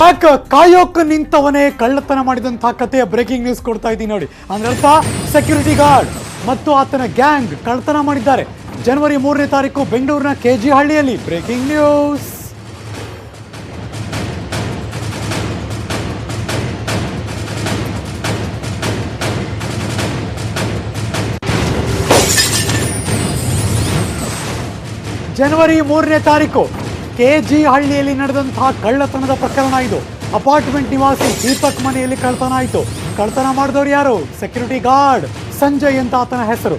ಯಾಕೆ ಕಾಯೋಕ ನಿಂತವನೇ ಕಳ್ಳತನ ಮಾಡಿದಂತಹ ಕಥೆಯ ಬ್ರೇಕಿಂಗ್ ನ್ಯೂಸ್ ಕೊಡ್ತಾ ಇದ್ದೀನಿ ನೋಡಿ. ಅಂದ್ರರ್ಥ ಸೆಕ್ಯೂರಿಟಿ ಗಾರ್ಡ್ ಮತ್ತು ಆತನ ಗ್ಯಾಂಗ್ ಕಳ್ಳತನ ಮಾಡಿದ್ದಾರೆ. ಜನವರಿ ಮೂರನೇ ತಾರೀಕು ಬೆಂಗಳೂರಿನ ಕೆಜಿ ಹಳ್ಳಿಯಲ್ಲಿ ಬ್ರೇಕಿಂಗ್ ನ್ಯೂಸ್ ಜನವರಿ ಮೂರನೇ ತಾರೀಕು ಕೆಜಿ ಹಳ್ಳಿಯಲ್ಲಿ ನಡೆದಂತಹ ಕಳ್ಳತನದ ಪ್ರಕರಣ ಇದು. ಅಪಾರ್ಟ್ಮೆಂಟ್ ನಿವಾಸಿ ದೀಪಕ್ ಮನೆಯಲ್ಲಿ ಕಳ್ಳತನ ಆಯಿತು. ಕಳ್ಳತನ ಮಾಡಿದವರು ಯಾರು? ಸೆಕ್ಯೂರಿಟಿ ಗಾರ್ಡ್ ಸಂಜಯ್ ಅಂತ ಆತನ ಹೆಸರು.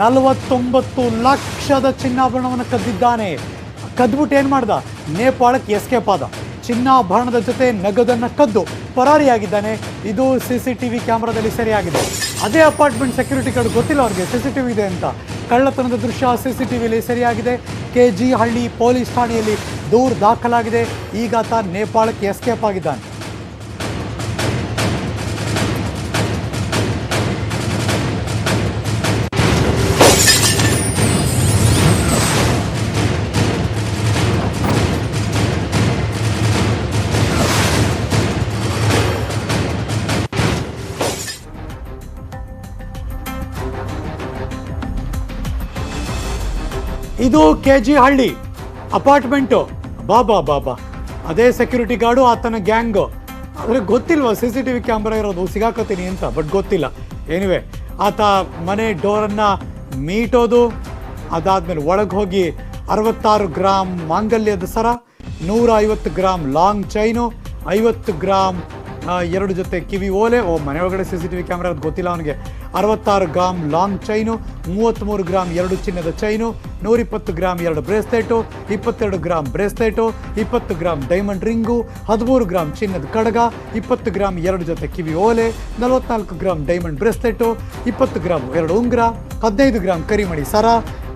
ನಲವತ್ತೊಂಬತ್ತು ಲಕ್ಷದ ಚಿನ್ನಾಭರಣವನ್ನು ಕದ್ದಿದ್ದಾನೆ. ಕದ್ಬಿಟ್ಟು ಏನು ಮಾಡ್ದ? ನೇಪಾಳಕ್ಕೆ ಎಸ್ಕೇಪ್ ಆದ. ಚಿನ್ನಾಭರಣದ ಜೊತೆ ನಗದನ್ನು ಕದ್ದು ಪರಾರಿಯಾಗಿದ್ದಾನೆ. ಇದು ಸಿ ಸಿ ಟಿ ವಿ ಕ್ಯಾಮ್ರಾದಲ್ಲಿ ಸರಿಯಾಗಿದೆ. ಅದೇ ಅಪಾರ್ಟ್ಮೆಂಟ್ ಸೆಕ್ಯೂರಿಟಿ ಗಾರ್ಡ್ ಗೊತ್ತಿಲ್ಲ ಅವ್ರಿಗೆ. ಸಿ ಸಿ ಟಿ ವಿ ಇದೆ ಅಂತ. ಕಳ್ಳತನದ ದೃಶ್ಯ ಸಿ ಸಿ ಟಿ ವಿಲಿ ಸೆರೆಯಾಗಿದೆ. ಕೆ ಜಿ ಹಳ್ಳಿ ಪೊಲೀಸ್ ಠಾಣೆಯಲ್ಲಿ ದೂರು ದಾಖಲಾಗಿದೆ. ಈಗ ನೇಪಾಳಕ್ಕೆ ಎಸ್ಕೇಪ್ ಆಗಿದ್ದಾನೆ. ಇದು ಕೆ ಜಿ ಹಳ್ಳಿ. ಅಪಾರ್ಟ್ಮೆಂಟು. ಬಾಬಾ ಬಾಬಾ ಅದೇ ಸೆಕ್ಯೂರಿಟಿ ಗಾರ್ಡು ಆತನ ಗ್ಯಾಂಗು ಅಂದರೆ ಗೊತ್ತಿಲ್ವ C C T V camera ಇರೋದು, ಸಿಗಾಕತ್ತೀನಿ ಅಂತ ಬಟ್ ಗೊತ್ತಿಲ್ಲ. ಏನಿವೆ ಆತ ಮನೆ ಡೋರನ್ನು ಮೀಟೋದು. ಅದಾದಮೇಲೆ ಒಳಗೆ ಹೋಗಿ ಅರವತ್ತಾರು ಗ್ರಾಮ್ ಮಾಂಗಲ್ಯದ ಸರ ನೂರ ಐವತ್ತು ಗ್ರಾಮ್ ಲಾಂಗ್ ಚೈನು ಐವತ್ತು ಗ್ರಾಮ್ ಎರಡು ಜೊತೆ ಕಿವಿ ಓಲೆ. ಓ, ಮನೆ ಒಳಗಡೆ C C T V camera ಗೊತ್ತಿಲ್ಲ ಅವನಿಗೆ. ಅರವತ್ತಾರು ಗ್ರಾಮ್ ಲಾಂಗ್ ಚೈನು ಮೂವತ್ತ್ಮೂರು ಗ್ರಾಮ್ ಎರಡು ಚಿನ್ನದ ಚೈನು ನೂರಿಪ್ಪತ್ತು ಗ್ರಾಮ್ ಎರಡು ಬ್ರೇಸ್ಲೆಟು, ಇಪ್ಪತ್ತೆರಡು ಗ್ರಾಮ್ ಬ್ರೇಸ್ಲೆಟು, ಇಪ್ಪತ್ತು ಗ್ರಾಮ್ ಡೈಮಂಡ್ ರಿಂಗು ಹದಿಮೂರು ಗ್ರಾಮ್ ಚಿನ್ನದ ಕಡಗ, ಇಪ್ಪತ್ತು ಗ್ರಾಮ್ ಎರಡು ಜೊತೆ ಕಿವಿ ಓಲೆ, ನಲವತ್ನಾಲ್ಕು ಗ್ರಾಮ್ ಡೈಮಂಡ್ ಬ್ರೇಸ್ಲೆಟು, ಇಪ್ಪತ್ತು ಗ್ರಾಮ್ ಎರಡು ಉಂಗುರ, ಹದಿನೈದು ಗ್ರಾಮ್ ಕರಿಮಣಿ ಸರ,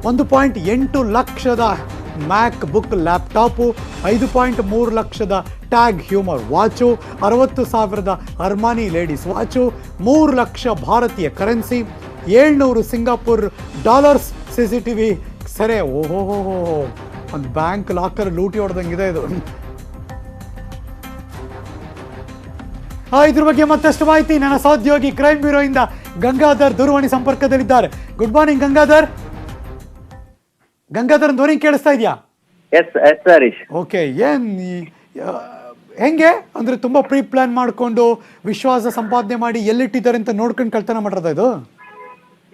ಒಂದು ಪಾಯಿಂಟ್ ಎಂಟು ಲಕ್ಷದ ಮ್ಯಾಕ್ ಬುಕ್ ಲ್ಯಾಪ್ಟಾಪು ಐದು ಪಾಯಿಂಟ್ ಮೂರು ಲಕ್ಷದ ಟ್ಯಾಗ್ ಹ್ಯೂಮರ್ ವಾಚು, ಅರವತ್ತು ಸಾವಿರದ ಅರ್ಮಾನಿ ಲೇಡೀಸ್ ವಾಚು, ಮೂರು ಲಕ್ಷ ಭಾರತೀಯ ಕರೆನ್ಸಿ, ಏಳ್ನೂರು Singapore dollars C C T V ಸೆರೆ. ಓಹೋ ಒಂದು ಬ್ಯಾಂಕ್ ಲಾಕರ್ ಲೂಟಿ ಹೊಡೆದಂಗಿದೆ ಇದು. ಇದ್ರ ಬಗ್ಗೆ ಮತ್ತಷ್ಟು ಮಾಹಿತಿ ನನ್ನ ಸಹೋದ್ಯೋಗಿ ಕ್ರೈಮ್ ಬ್ಯೂರೋ ಇಂದ ಗಂಗಾಧರ್ ದೂರವಾಣಿ ಸಂಪರ್ಕದಲ್ಲಿದ್ದಾರೆ. Good morning Gangadhar. ಗಂಗಾಧರ್ ಧ್ವನಿ ಕೇಳಿಸ್ತಾ ಇದೆಯಾ? ಎಸ್ ಎಸ್ ಹರೀಶ್ ಓಕೆ ಏನ್ ಈ- ಆ, ಹೆಂಗೆ? ಅಂದ್ರೆ ತುಂಬಾ ಪ್ರೀ ಪ್ಲಾನ್ ಮಾಡ್ಕೊಂಡು ವಿಶ್ವಾಸ ಸಂಪಾದನೆ ಮಾಡಿ ಎಲ್ಲಿಟ್ಟಿದ್ದಾರೆ ಅಂತ ನೋಡ್ಕೊಂಡು ಕಳ್ತನ ಮಾಡಿರೋದ ಇದು?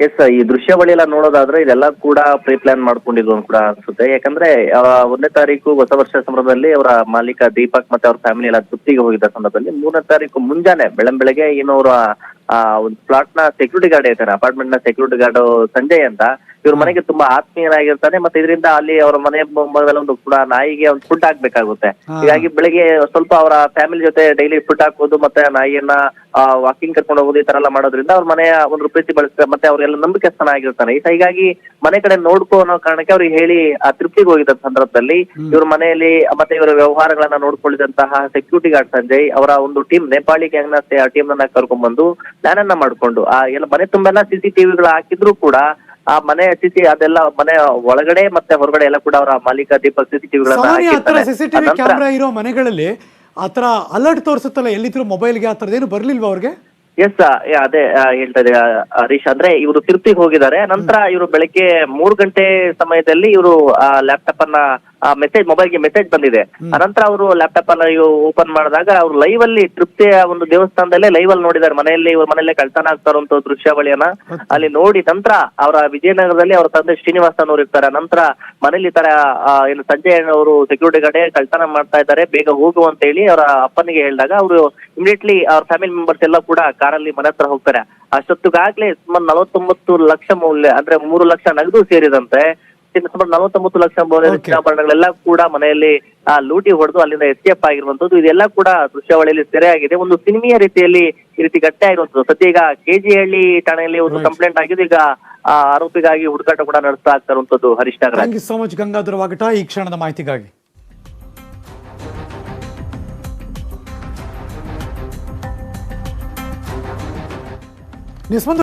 ಎಸ್ ಈ ದೃಶ್ಯಾವಳಿ ಎಲ್ಲ ನೋಡೋದಾದ್ರೆ ಇದೆಲ್ಲ ಕೂಡ ಪ್ರೀ ಪ್ಲಾನ್ ಮಾಡ್ಕೊಂಡಿದ್ದು ಅಂತ ಕೂಡ ಅನ್ಸುತ್ತೆ. ಯಾಕಂದ್ರೆ ಆ, ಒಂದನೇ ತಾರೀಕು ಹೊಸ ವರ್ಷ ಸಂಭ್ರಮದಲ್ಲಿ ಅವರ ಮಾಲೀಕ ದೀಪಕ್ ಮತ್ತೆ ಅವ್ರ ಫ್ಯಾಮಿಲಿ ಎಲ್ಲ ತೃಪ್ತಿಗೆ ಹೋಗಿದ್ದ ಸಂದರ್ಭದಲ್ಲಿ ಮೂರನೇ ತಾರೀಕು ಮುಂಜಾನೆ ಬೆಳಂಬೆಳಗ್ಗೆ ಏನೋ ಅವರ ಆ ಒಂದು ಪ್ಲಾಟ್ನ ಸೆಕ್ಯೂರಿಟಿ ಗಾರ್ಡ್ ಇರ್ತಾರೆ. ಅಪಾರ್ಟ್ಮೆಂಟ್ನ ಸೆಕ್ಯೂರಿಟಿ ಗಾರ್ಡ್ ಸಂಜಯ್ ಅಂತ. ಇವ್ರ ಮನೆಗೆ ತುಂಬಾ ಆತ್ಮೀಯನಾಗಿರ್ತಾನೆ ಮತ್ತೆ ಇದರಿಂದ ಅಲ್ಲಿ ಅವರ ಮನೆ ಮುಂಭಾಗದಲ್ಲಿ ಒಂದು ಕೂಡ ನಾಯಿಗೆ ಒಂದು ಫುಡ್ ಹಾಕ್ಬೇಕಾಗುತ್ತೆ. ಹೀಗಾಗಿ ಬೆಳಿಗ್ಗೆ ಸ್ವಲ್ಪ ಅವರ ಫ್ಯಾಮಿಲಿ ಜೊತೆ ಡೈಲಿ ಫುಡ್ ಹಾಕೋದು ಮತ್ತೆ ನಾಯಿಯನ್ನ ವಾಕಿಂಗ್ ಕರ್ಕೊಂಡು ಹೋಗೋದು ಈ ತರ ಎಲ್ಲ ಮಾಡೋದ್ರಿಂದ ಅವ್ರ ಮನೆಯ ಒಂದು ಪ್ರೀತಿ ಬಳಸ್ತಾರೆ ಮತ್ತೆ ಅವರೆಲ್ಲ ನಂಬಿಕೆಸ್ತನ ಆಗಿರ್ತಾನೆ ಈ- ಹೀಗಾಗಿ ಮನೆ ಕಡೆ ನೋಡ್ಕೋ ಅನ್ನೋ ಕಾರಣಕ್ಕೆ ಅವ್ರಿಗೆ ಹೇಳಿ ಆ ತೃಪ್ತಿಗೆ ಹೋಗಿದ್ದ ಸಂದರ್ಭದಲ್ಲಿ ಇವ್ರ ಮನೆಯಲ್ಲಿ ಮತ್ತೆ ಇವರ ವ್ಯವಹಾರಗಳನ್ನ ನೋಡ್ಕೊಳ್ಳಿದಂತಹ ಸೆಕ್ಯೂರಿಟಿ ಗಾರ್ಡ್ ಸಂಜಯ್ ಅವರ ಒಂದು ಟೀಮ್ ನೇಪಾಳಿ ಗ್ಯಾಂಗ್ನ ಟೀಮ್ ನನ್ನ ಕರ್ಕೊಂಡ್ ಬಂದು ಪ್ಲಾನ್ ಅನ್ನ ಮಾಡ್ಕೊಂಡು ಆ ಎಲ್ಲ ಮನೆ ತುಂಬೆಲ್ಲ ಸಿಸಿ ಟಿವಿಗಳು ಹಾಕಿದ್ರು ಕೂಡ ಆ ಮನೆ ಸಿಸಿ ಅದೆಲ್ಲ ಮನೆ ಒಳಗಡೆ ಮತ್ತೆ ಹೊರಗಡೆ ಎಲ್ಲ ಕೂಡ ಅವರ ಮಾಲೀಕ ದೀಪಕ್ ಸಿಸಿ ಟಿವಿಗಳನ್ನ ಸಾಮಾನ್ಯ ಹತ್ರ ಹಾಕಿರ್ತಾರೆ. ಸಿ ಸಿ ಟಿ ವಿ ಇರೋ ಮನೆಗಳಲ್ಲಿ ಆ ಥರ ಅಲರ್ಟ್ ತೋರಿಸುತ್ತಲ್ಲ ಎಲ್ಲಿದ್ರು ಮೊಬೈಲ್ಗೆ ಆ ಏನು ಬರ್ಲಿಲ್ವಾ ಅವ್ರಿಗೆ? ಎಸ್ ಅದೇ ಹೇಳ್ತಾ ಇದೆ ಹರೀಶ್. ಅಂದ್ರೆ ಇವರು ತಿರುಪ್ತಿಗೆ ಹೋಗಿದ್ದಾರೆ. ನಂತರ ಇವರು ಬೆಳಗ್ಗೆ ಮೂರು ಗಂಟೆ ಸಮಯದಲ್ಲಿ ಇವರು ಲ್ಯಾಪ್ಟಾಪ್ ಅನ್ನ ಮೆಸೇಜ್ ಮೊಬೈಲ್ಗೆ ಮೆಸೇಜ್ ಬಂದಿದೆ. ಅನಂತರ ಅವರು ಲ್ಯಾಪ್ಟಾಪ್ ಅನ್ನ ಓಪನ್ ಮಾಡಿದಾಗ ಅವ್ರು ಲೈವ್ ಅಲ್ಲಿ ತೃಪ್ತಿಯ ಒಂದು ದೇವಸ್ಥಾನದಲ್ಲೇ ಲೈವ್ ಅಲ್ಲಿ ನೋಡಿದ್ದಾರೆ. ಮನೆಯಲ್ಲಿ ಇವ್ರ ಮನೆಯಲ್ಲೇ ಕಳ್ತನ ಆಗ್ತಾ ಇರುವಂತ ದೃಶ್ಯಾವಳಿಯನ್ನ ಅಲ್ಲಿ ನೋಡಿ ನಂತರ ಅವರ ವಿಜಯನಗರದಲ್ಲಿ ಅವರ ತಂದೆ ಶ್ರೀನಿವಾಸ ಅವರು ಇರ್ತಾರೆ. ನಂತರ ಮನೇಲಿ ಈ ತರ ಏನು ಸಂಜೆ ಅವರು ಸೆಕ್ಯೂರಿಟಿ ಗಾರ್ಡ್ ಕಳ್ತನ ಮಾಡ್ತಾ ಇದ್ದಾರೆ. ಬೇಗ ಹೋಗು ಅಂತ ಹೇಳಿ ಅವರ ಅಪ್ಪನಿಗೆ ಹೇಳಿದಾಗ ಅವರು ಇಮಿಡಿಯೇಟ್ಲಿ ಅವ್ರ ಫ್ಯಾಮಿಲಿ ಮೆಂಬರ್ಸ್ ಎಲ್ಲ ಕೂಡ ಕಾರಲ್ಲಿ ಮನೆ ಹತ್ರ ಹೋಗ್ತಾರೆ. ಅಷ್ಟೊತ್ತಿಗಾಗ್ಲೇ ಸುಮಾರು ನಲವತ್ತೊಂಬತ್ತು ಲಕ್ಷ ಮೌಲ್ಯ ಅಂದ್ರೆ ಮೂರು ಲಕ್ಷ ನಗದು ಸೇರಿದಂತೆ ಸುಮಾರು ನಲವತ್ತೊಂಬತ್ತು ಲಕ್ಷ ಮೌಲ್ಯದ ಕೂಡ ಮನೆಯಲ್ಲಿ ಲೂಟಿ ಹೊಡೆದು ಅಲ್ಲಿಂದ ಎಸ್ಕೇಪ್ ಆಗಿರುವಂತದ್ದು ಇದೆಲ್ಲ ಕೂಡ ದೃಶ್ಯಾವಳಿಯಲ್ಲಿ ಸೆರೆ ಆಗಿದೆ ಒಂದು ಸಿನಿಮೀಯ ರೀತಿಯಲ್ಲಿ ಈ ರೀತಿ ಗಟ್ಟೆ ಆಗಿರುವಂತದ್ದು ಸದ್ಯ ಈಗ ಕೆಜಿಹಳ್ಳಿ ಠಾಣೆಯಲ್ಲಿ ಒಂದು ಕಂಪ್ಲೇಂಟ್ ಆಗಿದ್ದು ಈಗ ಆರೋಪಿಗಾಗಿ ಹುಡುಕಾಟ ಕೂಡ ನಡೆಸ್ತಾ ಆಗ್ತಾ ಇರುವಂತದ್ದು Harish Nagaraj. Thank so much Gangadhar Vagata. ಈ ಕ್ಷಣದ ಮಾಹಿತಿಗಾಗಿ.